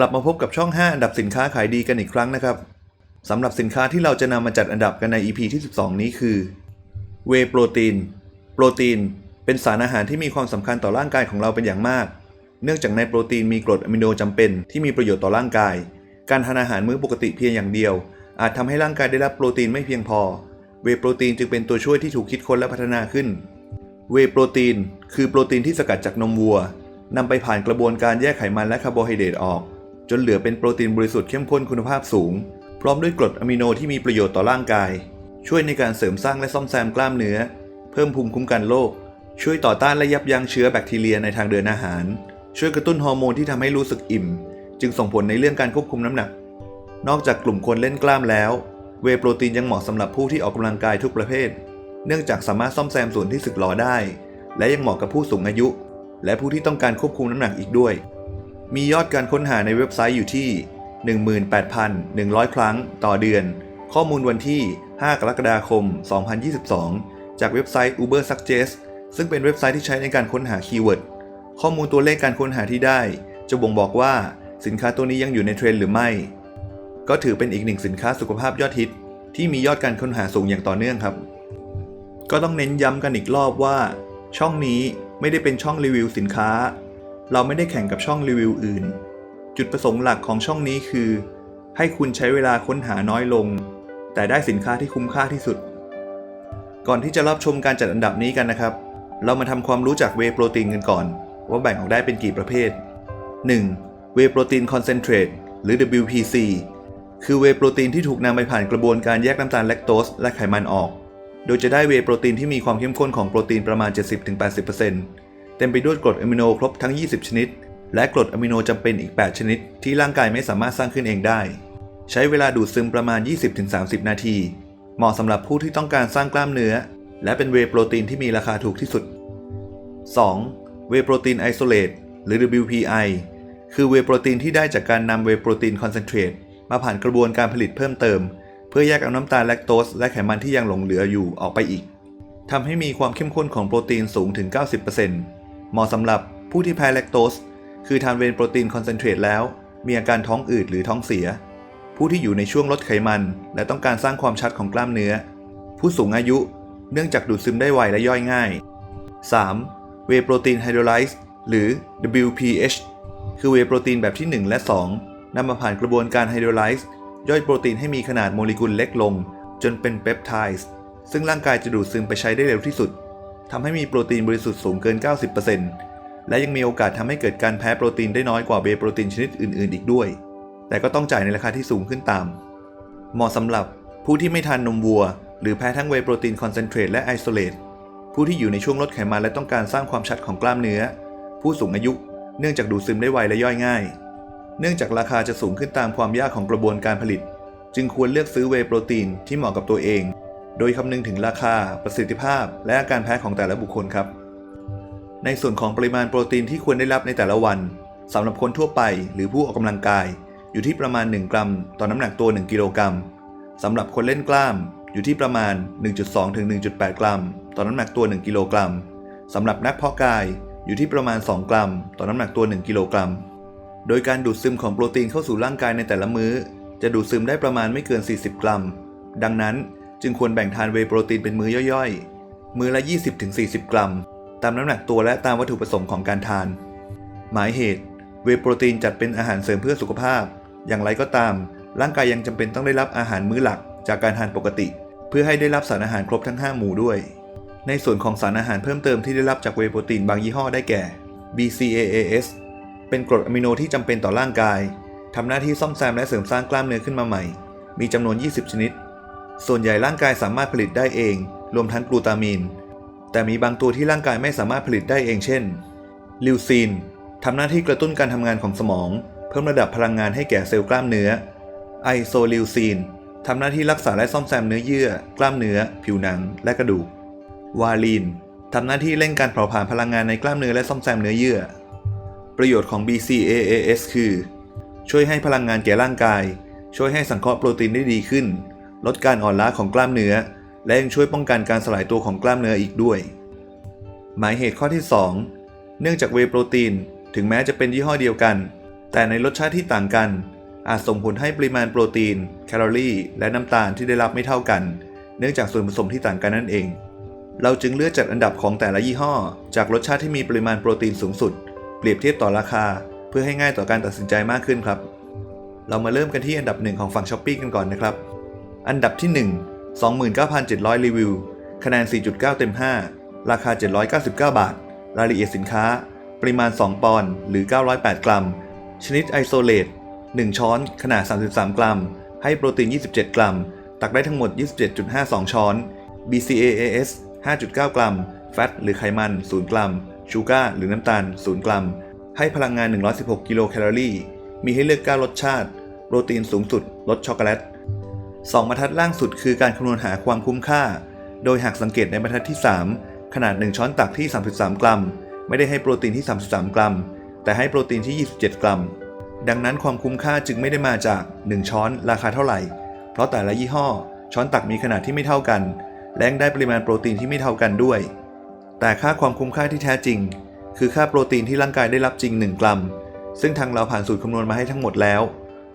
กลับมาพบกับช่อง 5 อันดับสินค้าขายดีกันอีกครั้งนะครับสำหรับสินค้าที่เราจะนำมาจัดอันดับกันใน EP ที่ 12 นี้คือเวโปรตีนโปรตีน เป็นสารอาหารที่มีความสำคัญต่อร่างกายของเราเป็นอย่างมาก เนื่องจากในโปรตีนมีกรดอะมิโนจำเป็นที่มีประโยชน์ต่อร่างกาย การทานอาหารมื้อปกติเพียงอย่างเดียว อาจทำให้ร่างกายได้รับโปรตีนไม่เพียงพอ เวโปรตีนจึงเป็นตัวช่วยที่ถูกคิดค้นและพัฒนาขึ้น เวโปรตีน คือโปรตีนที่สกัดจากนมวัวนำไปผ่านกระบวนการแยกไขมันและคาร์โบไฮเดรตออก จนเหลือเป็นโปรตีนบริสุทธิ์เข้มข้นคุณภาพสูง พร้อมด้วยกรดอะมิโนที่มีประโยชน์ต่อร่างกาย ช่วยในการเสริมสร้างและซ่อมแซมกล้ามเนื้อ เพิ่มภูมิคุ้มกันโรคช่วยต่อต้านและยับยั้งเชื้อแบคทีเรียในทางเดินอาหาร ช่วยกระตุ้นฮอร์โมนที่ทำให้รู้สึกอิ่ม จึงส่งผลในเรื่องการควบคุมน้ำหนัก นอกจากกลุ่มคนเล่นกล้ามแล้ว เวโปรตีนยังเหมาะสำหรับผู้ที่ออกกำลังกายทุกประเภท เนื่องจากสามารถซ่อมแซมส่วนที่สึกหรอได้ และยังเหมาะกับผู้สูงอายุ และผู้ที่ต้องการควบคุมน้ำหนักอีกด้วย มียอดการค้นหาในเว็บไซต์อยู่ที่ 18,100 ครั้งต่อเดือน ข้อมูลวันที่ 5 กรกฎาคม 2022 จากเว็บไซต์ Uber Suggest ซึ่งเป็นเว็บไซต์ที่ใช้ในการค้นหาคีย์เวิร์ด ข้อมูลตัวเลขการค้นหาที่ได้ จะบ่งบอกว่าสินค้าตัวนี้ยังอยู่ในเทรนด์หรือไม่ ก็ถือเป็นอีกหนึ่งสินค้าสุขภาพยอดฮิต ที่มียอดการค้นหาสูงอย่างต่อเนื่องครับ ก็ต้องเน้นย้ำกันอีกรอบว่า ช่องนี้ไม่ได้เป็นช่องรีวิวสินค้า เราไม่ได้แข่งกับช่องรีวิวอื่น จุดประสงค์หลักของช่องนี้คือ ให้คุณใช้เวลาค้นหาน้อยลง แต่ได้สินค้าที่คุ้มค่าที่สุด ก่อนที่จะรับชมการจัดอันดับนี้กันนะครับ เรามาทำความรู้จักเวโปรตีนกันก่อน ว่าแบ่งออกได้เป็นกี่ประเภท 1. เวโปรตีนคอนเซนเทรตหรือ WPC คือเวโปรตีนที่ถูกนำไปผ่านกระบวนการแยกน้ำตาลแลคโตสและไขมันออก โดยจะได้เวโปรตีนที่มีความเข้มข้นของโปรตีนประมาณ 70-80% เต็มไปด้วยกรดอะมิโนครบทั้ง 20 ชนิด และกรดอะมิโนจำเป็นอีก 8 ชนิด ที่ร่างกายไม่สามารถสร้างขึ้นเองได้ ใช้เวลาดูดซึมประมาณ 20-30 นาที เหมาะสำหรับผู้ที่ต้องการสร้างกล้ามเนื้อ และเป็นเวโปรตีนที่มีราคาถูกที่สุด 2. เวโปรตีนไอโซเลตหรือ WPI คือเวโปรตีนที่ได้จากการนำเวโปรตีนคอนเซนเทรตมาผ่านกระบวนการผลิตเพิ่มเติม เพื่อแยกเอาน้ำตาลแลคโตสและไขมันที่ยังหลงเหลืออยู่ออกไปอีกทำให้มีความเข้มข้นของโปรตีนสูงถึง 90% เหมาะสำหรับผู้ที่แพ้แลคโตส คือทานเวย์โปรตีนคอนเซนเทรตแล้ว มีอาการท้องอืดหรือท้องเสีย ผู้ที่อยู่ในช่วงลดไขมัน และต้องการสร้างความชัดของกล้ามเนื้อ ผู้สูงอายุเนื่องจากดูดซึมได้ไวและย่อยง่าย 3. เวโปรตีนไฮโดรไลซ์หรือ WPH คือเวโปรตีนแบบที่ 1 และ 2นำมาผ่านกระบวนการไฮโดรไลซ์ย่อยโปรตีนให้มีขนาดโมเลกุลเล็กลง จนเป็นเปปไทด์ซึ่งร่างกายจะดูดซึมไปใช้ได้เร็วที่สุด ทำให้มีโปรตีนบริสุทธิ์สูงเกิน 90%และยังมีโอกาสทำให้เกิดการแพ้โปรตีนได้น้อยกว่าเวย์โปรตีนชนิดอื่น ๆ อีกด้วย แต่ก็ต้องจ่ายในราคาที่สูงขึ้นตาม เหมาะสำหรับผู้ที่ไม่ทานนมวัว หรือแพ้ทั้งเวย์โปรตีนคอนเซนเทรตและไอโซเลตผู้ที่อยู่ในช่วงลดไขมันและต้องการสร้างความชัดของกล้ามเนื้อ ผู้สูงอายุ เนื่องจากดูดซึมได้ไวและย่อยง่าย เนื่องจากราคาจะสูงขึ้นตามความยากของกระบวนการผลิต จึงควรเลือกซื้อเวย์โปรตีนที่เหมาะกับตัวเอง โดยคำนึงถึงราคา ประสิทธิภาพ และอาการแพ้ของแต่ละบุคคลครับ ในส่วนของปริมาณโปรตีนที่ควรได้รับในแต่ละวันสำหรับคนทั่วไป หรือผู้ออกกำลังกาย อยู่ที่ประมาณ 1 กรัม ต่อน้ำหนักตัว 1 กิโลกรัมสำหรับคนเล่นกล้าม อยู่ที่ประมาณ 1.2 ถึง 1.8 กรัม ต่อน้ำหนักตัว 1 กิโลกรัมสำหรับนักเพาะกายอยู่ที่ประมาณ 2 กรัม ต่อน้ำหนักตัว 1 กิโลกรัม โดยการดูดซึมของโปรตีนเข้าสู่ร่างกายในแต่ละมื้อ จะดูดซึมได้ประมาณไม่เกิน 40 กรัม ดังนั้น จึงควรแบ่งทานเวโปรตีนเป็นมื้อย่อยๆ มื้อละ 20-40 กรัม ตามน้ำหนักตัวและตามวัตถุประสงค์ของการทาน หมายเหตุ เวโปรตีนจัดเป็นอาหารเสริมเพื่อสุขภาพ อย่างไรก็ตาม ร่างกายยังจำเป็นต้องได้รับอาหารมื้อหลักจากการทานปกติ เพื่อให้ได้รับสารอาหารครบทั้ง 5 หมู่ด้วย ในส่วนของสารอาหารเพิ่มเติมที่ได้รับจากเวโปรตีนบางยี่ห้อได้แก่ BCAAS เป็นกรดอะมิโนที่จำเป็นต่อร่างกายทำหน้าที่ซ่อมแซมและเสริมสร้างกล้ามเนื้อขึ้นมาใหม่ มีจำนวน 20 ชนิด ส่วนใหญ่ร่างกายสามารถผลิตได้เอง รวมทั้งกลูตามีน แต่มีบางตัวที่ร่างกายไม่สามารถผลิตได้เองเช่น ลิวซีนทำหน้าที่กระตุ้นการทำงานของสมอง เพิ่มระดับพลังงานให้แก่เซลล์กล้ามเนื้อ ไอโซลิวซีนทำหน้าที่รักษาและซ่อมแซมเนื้อเยื่อ กล้ามเนื้อ ผิวหนัง และกระดูก วาลีนทำหน้าที่เร่งการเผาผลาญพลังงานในกล้ามเนื้อและซ่อมแซมเนื้อเยื่อ ประโยชน์ของ BCAAS คือ ช่วยให้พลังงานแก่ร่างกาย ช่วยให้สังเคราะห์โปรตีนได้ดีขึ้น ลดการอ่อนล้าของกล้ามเนื้อ และยังช่วยป้องกันการสลายตัวของกล้ามเนื้ออีกด้วย หมายเหตุข้อที่ 2 เนื่องจากเวโปรตีน ถึงแม้จะเป็นยี่ห้อเดียวกัน แต่ในรสชาติที่ต่างกัน อาจส่งผลให้ปริมาณโปรตีน แคลอรี่ และน้ำตาลที่ได้รับไม่เท่ากัน เนื่องจากส่วนผสมที่ต่างกันนั่นเอง เราจึงเลือกจัดอันดับของแต่ละยี่ห้อ จากรสชาติที่มีปริมาณโปรตีนสูงสุด เปรียบเทียบต่อราคา เพื่อให้ง่ายต่อการตัดสินใจมากขึ้นครับ เรามาเริ่มกันที่อันดับหนึ่งของฝั่งช้อปปี้กันก่อนนะครับ อันดับที่ 1 29,700 รีวิว คะแนน 4.9 เต็ม 5 ราคา 799 บาท รายละเอียดสินค้า ปริมาณ 2 ปอนด์หรือ 908 กรัม ชนิดไอโซเลต1 ช้อน ขนาด 33 กรัม ให้โปรตีน 27 กรัม ตักได้ทั้งหมด 27.52 ช้อน BCAAS 5.9 กรัม แฟตหรือไขมัน 0 กรัม ชูการ์หรือน้ำตาล 0 กรัม ให้พลังงาน 116 กิโลแคลอรี่ มีให้เลือก 9 รสชาติ โปรตีนสูงสุด รสช็อกโกแลต สองบรรทัดล่างสุดคือการคำนวณหาความคุ้มค่า โดยหากสังเกตในบรรทัดที่ 3 ขนาด 1 ช้อนตักที่ 33 กรัม ไม่ได้ให้โปรตีนที่ 33 กรัม แต่ให้โปรตีนที่ 27 กรัม ดังนั้นความคุ้มค่าจึงไม่ได้มาจาก 1 ช้อนราคาเท่าไหร่ เพราะแต่ละยี่ห้อ ช้อนตักมีขนาดที่ไม่เท่ากัน และยังได้ปริมาณโปรตีนที่ไม่เท่ากันด้วย แต่ค่าความคุ้มค่าที่แท้จริง คือค่าโปรตีนที่ร่างกายได้รับจริง 1 กรัม ซึ่งทางเราผ่านสูตรคำนวณมาให้ทั้งหมดแล้ว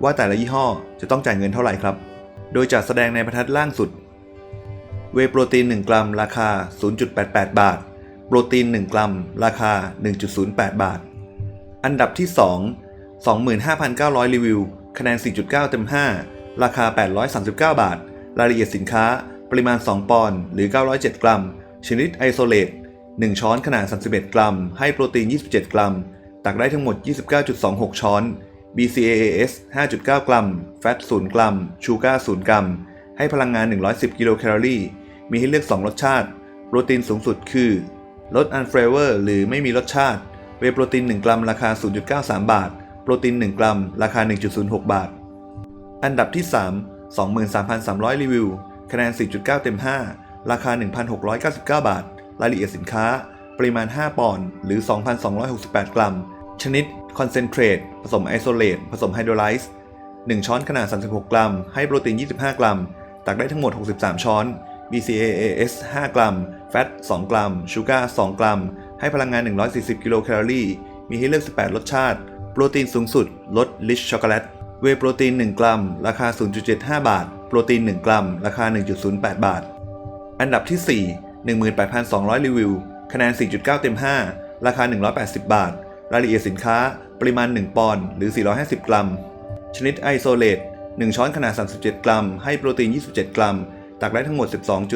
ว่าแต่ละยี่ห้อจะต้องจ่ายเงินเท่าไหร่ครับ โดยจัดแสดงในบรรทัดล่างสุด เวโปรตีน 1 กรัม ราคา 0.88 บาท โปรตีน 1 กรัม ราคา 1.08 บาท อันดับที่ 2 25,900 รีวิว คะแนน 4.9 เต็ม 5 ราคา 839 บาท รายละเอียดสินค้า ปริมาณ 2 ปอนด์ หรือ 907 กรัม ชนิดไอโซเลต1 ช้อนขนาด 31 กรัม ให้โปรตีน 27 กรัม ตักได้ทั้งหมด 29.26 ช้อน BCAAS 5.9 กรัม แฟต 0 กรัม ชูการ์0กรัม ให้พลังงาน 110 กิโลแคลอรี่ มีให้เลือก 2 รสชาติ โปรตีนสูงสุดคือ รสอันเฟรเวอร์หรือไม่มีรสชาติ เวโปรตีน 1 กรัม ราคา 0.93 บาท โปรตีน 1 กรัม ราคา 1.06 บาท อันดับที่ 3 23,300 รีวิว คะแนน 4.9 เต็ม 5 ราคา 1,699 บาท รายละเอียดสินค้า ปริมาณ 5 ปอนด์ หรือ 2,268 กรัม ชนิด คอนเซนเทรตผสมไอโซเลตผสมไฮโดรไลซ์1 ช้อนขนาด 36 กรัม ให้โปรตีน 25 กรัม ตักได้ทั้งหมด 63 ช้อน BCAAS 5 กรัม แฟต 2 กรัม ชูการ์2 กรัม ให้พลังงาน 140 กิโลแคลอรี่ มีให้เลือก 18 รสชาติ โปรตีนสูงสุดรสลิชช็อกโกแลต เวโปรตีน 1 กรัม ราคา 0.75 บาท โปรตีน 1 กรัม ราคา 1.08 บาท อันดับที่ 4 18,200 รีวิว คะแนน 4.9 เต็ม 5 ราคา 180 บาท รายละเอียดสินค้า ปริมาณ 1 ปอนด์หรือ 450 กรัม ชนิดไอโซเลต1ช้อนขนาด 37 กรัม ให้โปรตีน 27 กรัม ตักได้ทั้งหมด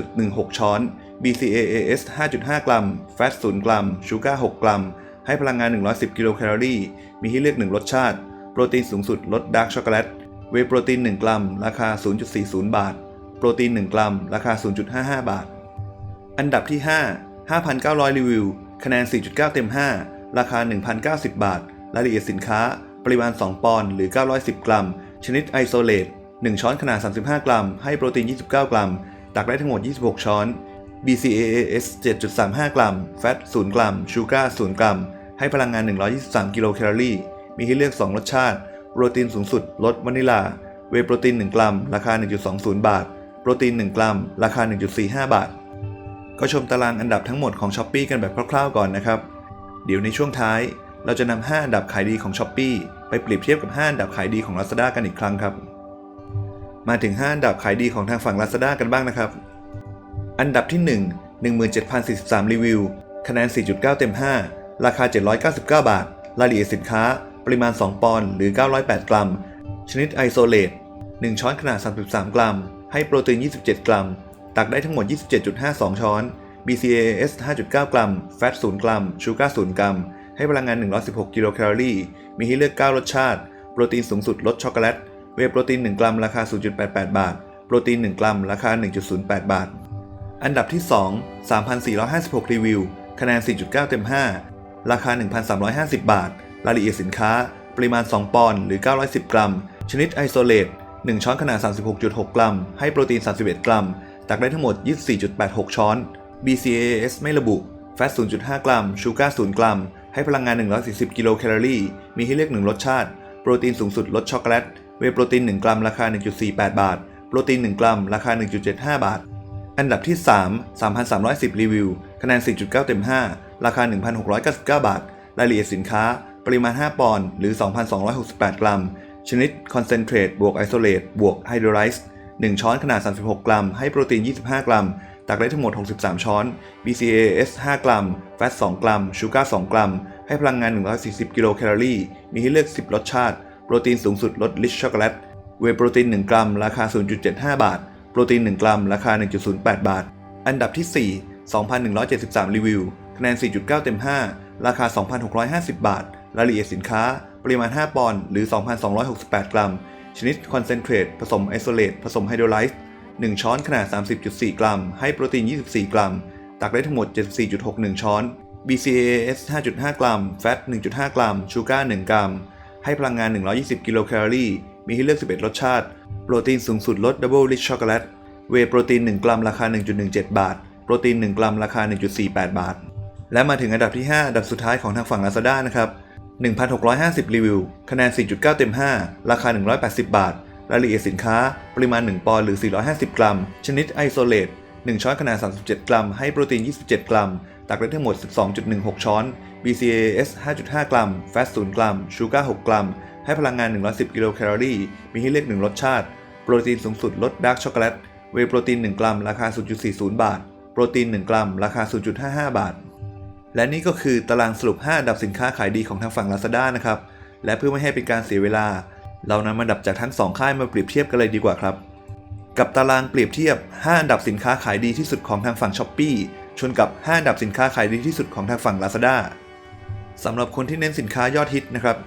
12.16 ช้อน BCAAS 5.5 กรัม แฟต 0 กรัม ชูการ์ 6 กรัม ให้พลังงาน 110 กิโลแคลอรี่ มีให้เลือก 1 รสชาติ โปรตีนสูงสุด รสดาร์กช็อกโกแลต เวโปรตีน 1 กรัม ราคา 0.40 บาท โปรตีน 1 กรัม ราคา 0.55 บาท อันดับที่ 5 5,900 รีวิว คะแนน 4.9 เต็ม 5 ราคา 1,090 บาท รายละเอียดสินค้า ปริมาณ 2 ปอนด์หรือ 910 กรัม ชนิดไอโซเลต1 ช้อนขนาด 35 กรัม ให้โปรตีน 29 กรัม ตักได้ทั้งหมด 26 ช้อน BCAAS 7.35 กรัม แฟต 0 กรัม ชูการ์0กรัม ให้พลังงาน 123 กิโลแคลอรี่ มีให้เลือก 2 รสชาติ โปรตีนสูงสุด รสวานิลา เวโปรตีน 1 กรัม ราคา 1.20 บาท โปรตีน 1 กรัม ราคา 1.45 บาท ก็ชมตารางอันดับทั้งหมดของ s h อ p e e กันแบบคร่าวๆก่อนนะครับ เดี๋ยวในช่วงท้าย เราจะนำ5อันดับขายดีของ s h อ p e e ไปเปรียบเทียบกับ 5 อันดับขายดีของ Lazada กันอีกครั้งครับ มาถึง 5 อันดับขายดีของทางฝั่ง Lazada กันบ้างนะครับ อันดับที่ 1 17,043 รีวิว คะแนน 4.9 เต็ม 5 ราคา 799 บาท รายละเอียดสินค้า ปริมาณ 2 ปอนด์หรือ 908 กรัม ชนิดไอโซเลต1ช้อนขนาด 33 กรัม ให้โปรตีน 27 กรัม ตักได้ทั้งหมด 27.52 ช้อน BCAAS 5.9 กรัม แฟต 0 กรัม ชูการ์ 0 กรัม ให้พลังงาน 116 กิโลแคลอรี่ มีให้เลือก 9 รสชาติ โปรตีนสูงสุดรสช็อกโกแลต เวโปรตีน 1 กรัม ราคา 0.88 บาท โปรตีน 1 กรัม ราคา 1.08 บาท อันดับที่ 2 3,456 รีวิว คะแนน 4.9 เต็ม 5 ราคา 1,350 บาท รายละเอียดสินค้า ปริมาณ 2 ปอนด์ หรือ 910 กรัม ชนิดไอโซเลต1ช้อนขนาด 36.6 กรัม ให้โปรตีน 31 กรัม ตักได้ทั้งหมด 24.86 ช้อน BCAAS ไม่ระบุ แฟต 0.5 กรัม ชูการ์ 0 กรัม ให้พลังงาน 140 กิโลแคลอรี่ มีให้เลือก 1 รสชาติ โปรตีนสูงสุดรสช็อกโกแลต เวโปรตีน 1 กรัม ราคา 1.48 บาท โปรตีน 1 กรัม ราคา 1.75 บาท อันดับที่ 3 3,310 รีวิว คะแนน 4.9 เต็ม 5 ราคา 1,699 บาท รายละเอียดสินค้า ปริมาณ 5 ปอนด์ หรือ 2,268 กรัม ชนิดคอนเซนเทรตบวกไอโซเลตบวกไฮโดรไลซ์1ช้อนขนาด 36 กรัม ให้โปรตีน 25 กรัม ตักได้ทั้งหมด 63 ช้อน BCAAS 5 กรัม แฟต 2 กรัม ชูการ์2 กรัม ให้พลังงาน 140 กิโลแคลอรี่ มีให้เลือก 10 รสชาติ โปรตีนสูงสุดรสลิชช็อกโกแลต เวย์โปรตีน 1 กรัม ราคา 0.75 บาท โปรตีน 1 กรัม ราคา 1.08 บาท อันดับที่ 4 2,173 รีวิว คะแนน 4.9 เต็ม 5 ราคา 2,650 บาท รายละเอียดสินค้า ปริมาณ 5 ปอนด์ หรือ 2,268 กรัม ชนิดคอนเซนเทรต ผสมไอโซเลต ผสมไฮโดรไลซ์ 1 ช้อนขนาด 30.4 กรัม ให้โปรตีน 24 กรัม ตักได้ทั้งหมด 74.61 ช้อน BCAAS 5.5 กรัม แฟต 1.5 กรัม ชูการ์1 กรัม ให้พลังงาน 120 กิโลแคลอรี่ มีให้เลือก 11 รสชาติ โปรตีนสูงสุดลดดับเบิลริชช็อกโกแลต เวโปรตีน 1 กรัม ราคา 1.17 บาท โปรตีน 1 กรัม ราคา 1.48 บาท และมาถึงอันดับที่ 5 อันดับสุดท้ายของทางฝั่ง Lazada นะครับ 1,650 รีวิว คะแนน 4.9 เต็ม 5 ราคา 180 บาท รายละเอียดสินค้า ปริมาณ 1 ปอนด์หรือ 450 กรัม ชนิดไอโซเลต1 ช้อนขนาด 37 กรัม ให้โปรตีน 27 กรัม ตักได้ทั้งหมด 12.16 ช้อน BCAAS 5.5 กรัม แฟต 0 กรัม ชูการ์ 6 กรัม ให้พลังงาน 110 กิโลแคลอรี่ มีให้เลือก 1 รสชาติ โปรตีนสูงสุดลดดาร์กช็อกโกแลต เวย์โปรตีน 1 กรัม ราคา 0.40 บาท โปรตีน 1 กรัม ราคา 0.55 บาท และนี่ก็คือตารางสรุป 5 ดับสินค้าขายดีของทางฝั่ง Lazada นะครับ และเพื่อไม่ให้เป็นการเสียเวลา เรานำอันดับจากทั้ง 2 ค่ายมาเปรียบเทียบกันเลยดีกว่าครับ กับตารางเปรียบเทียบ 5 อันดับสินค้าขายดีที่สุดของทางฝั่ง s h อ p e e ชนกับ 5 อันดับสินค้าขายดีที่สุดของทางฝั่ง Lazada สำหรับคนที่เน้นสินค้ายอดฮิตนะครับ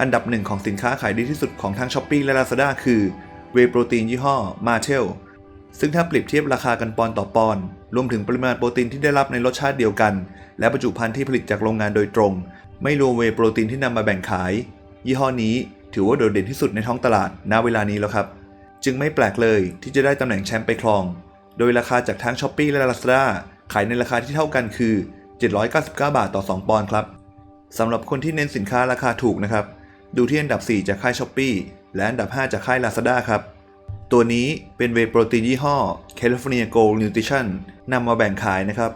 อันดับหนึ่งของสินค้าขายดีที่สุดของทั้ง s h อ p e e และ Lazada คือเวย์โปรตีนยี่ห้อ Martel ซึ่งถ้าเปรียบเทียบราคากันปอนต่อปอน รวมถึงปริมาณโปรตีนที่ได้รับในรสชาติเดียวกัน และบรรจุภัณฑ์ที่ผลิตจากโรงงานโดยตรง ไม่รวมเวย์โปรตีนที่นำมาแบ่งขาย ยี่ห้อนี้ ถือว่าโดดเด่นที่สุดในท้องตลาดณเวลานี้แล้วครับ จึงไม่แปลกเลยที่จะได้ตำแหน่งแชมป์ไปครอง โดยราคาจากทั้ง s h อ p e e และ Lazada ขายในราคาที่เท่ากันคือ 799 บาทต่อ 2 ปอนด์ครับสำหรับคนที่เน้นสินค้าราคาถูกนะครับ ดูที่อันดับ 4 จากค่าย s h อ p e e และอันดับ 5 จากค่าย Lazada ครับ ตัวนี้เป็นเวโปรตีนยี่ห้อ California Gold Nutrition นำมาแบ่งขายนะครับ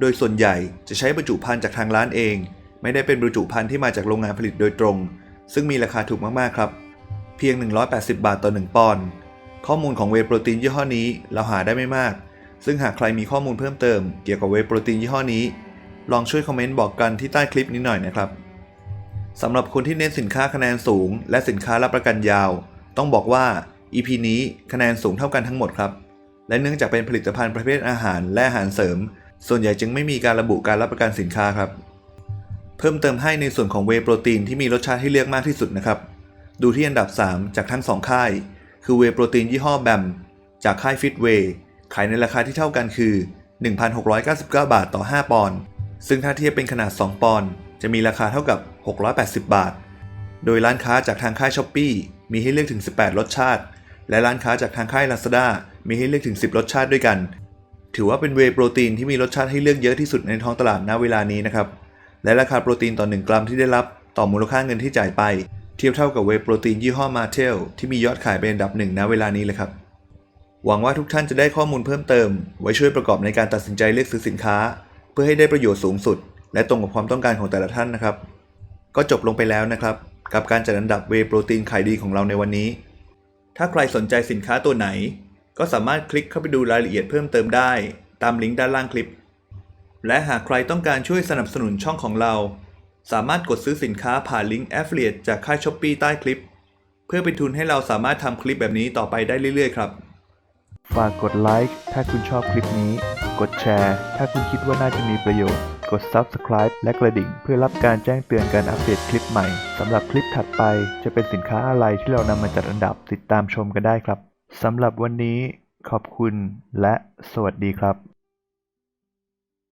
โดยส่วนใหญ่จะใช้บรรจุภัณฑ์จากทางร้านเอง ไม่ได้เป็นบรรจุภัณฑ์ที่มาจากโรงงานผลิตโดยตรง ซึ่งมีราคาถูกมากๆครับ เพียง 180 บาทต่อ 1 ปอนด์ข้อมูลของเวโปรตีนยี่ห้อนี้เราหาได้ไม่มาก ซึ่งหากใครมีข้อมูลเพิ่มเติมเกี่ยวกับเวโปรตีนยี่ห้อนี้ ลองช่วยคอมเมนต์บอกกันที่ใต้คลิปนี้หน่อยนะครับสำหรับคนที่เน้นสินค้าคะแนนสูง และสินค้ารับประกันยาว ต้องบอกว่า EP นี้คะแนนสูงเท่ากันทั้งหมดครับ และเนื่องจากเป็นผลิตภัณฑ์ประเภทอาหารและอาหารเสริม ส่วนใหญ่จึงไม่มีการระบุการรับประกันสินค้าครับ เพิ่มเติมให้ในส่วนของเวโปรตีนที่มีรสชาติให้เลือกมากที่สุดนะครับ ดูที่อันดับ 3 จากทั้ง 2 ค่าย คือเวโปรตีนยี่ห้อแบมจากค่ายฟิตเวย์ขายในราคาที่เท่ากันคือ 1,699 บาทต่อ 5 ปอนด์ซึ่งถ้าเทียบเป็นขนาด 2 ปอนด์จะมีราคาเท่ากับ 680 บาท โดยร้านค้าจากทางค่ายช้อปปีมีให้เลือกถึง 18 รสชาติ และร้านค้าจากทางค่าย Lazada มีให้เลือกถึง 10 รสชาติด้วยกัน ถือว่าเป็นเวโปรตีนที่มีรสชาติให้เลือกเยอะที่สุดในท้องตลาดณเวลานี้นะครับ และราคาโปรตีนต่อ 1 กรัมที่ได้รับต่อมูลค่าเงินที่จ่ายไป เทียบเท่ากับเวโปรตีนยี่ห้อมาเทลที่มียอดขายเป็นอันดับหนึ่งณเวลานี้เลยครับ หวังว่าทุกท่านจะได้ข้อมูลเพิ่มเติม ไว้ช่วยประกอบในการตัดสินใจเลือกซื้อสินค้า เพื่อให้ได้ประโยชน์สูงสุด และตรงกับความต้องการของแต่ละท่านนะครับ ก็จบลงไปแล้วนะครับ กับการจัดอันดับเวโปรตีนขายดีของเราในวันนี้ ถ้าใครสนใจสินค้าตัวไหน ก็สามารถคลิกเข้าไปดูรายละเอียดเพิ่มเติมได้ ตามลิงก์ด้านล่างคลิป และหากใครต้องการช่วยสนับสนุนช่องของเรา สามารถกดซื้อสินค้าผ่านลิงก์ Affiliate จากค่าย s h อ p e e ใต้คลิป เพื่อเป็นทุนให้เราสามารถทำคลิปแบบนี้ต่อไปได้เรื่อยๆ ครับ ฝากกดไลค์ถ้าคุณชอบคลิปนี้ กดแชร์ถ้าคุณคิดว่าน่าจะมีประโยชน์ กด Subscribe และกระดิ่ง เพื่อรับการแจ้งเตือนการอัปเดตคลิปใหม่สำหรับคลิปถัดไปจะเป็นสินค้าอะไรที่เรานำมาจัดอันดับติดตามชมกันได้ครับสำหรับวันนี้ ขอบคุณและสวัสดีครับ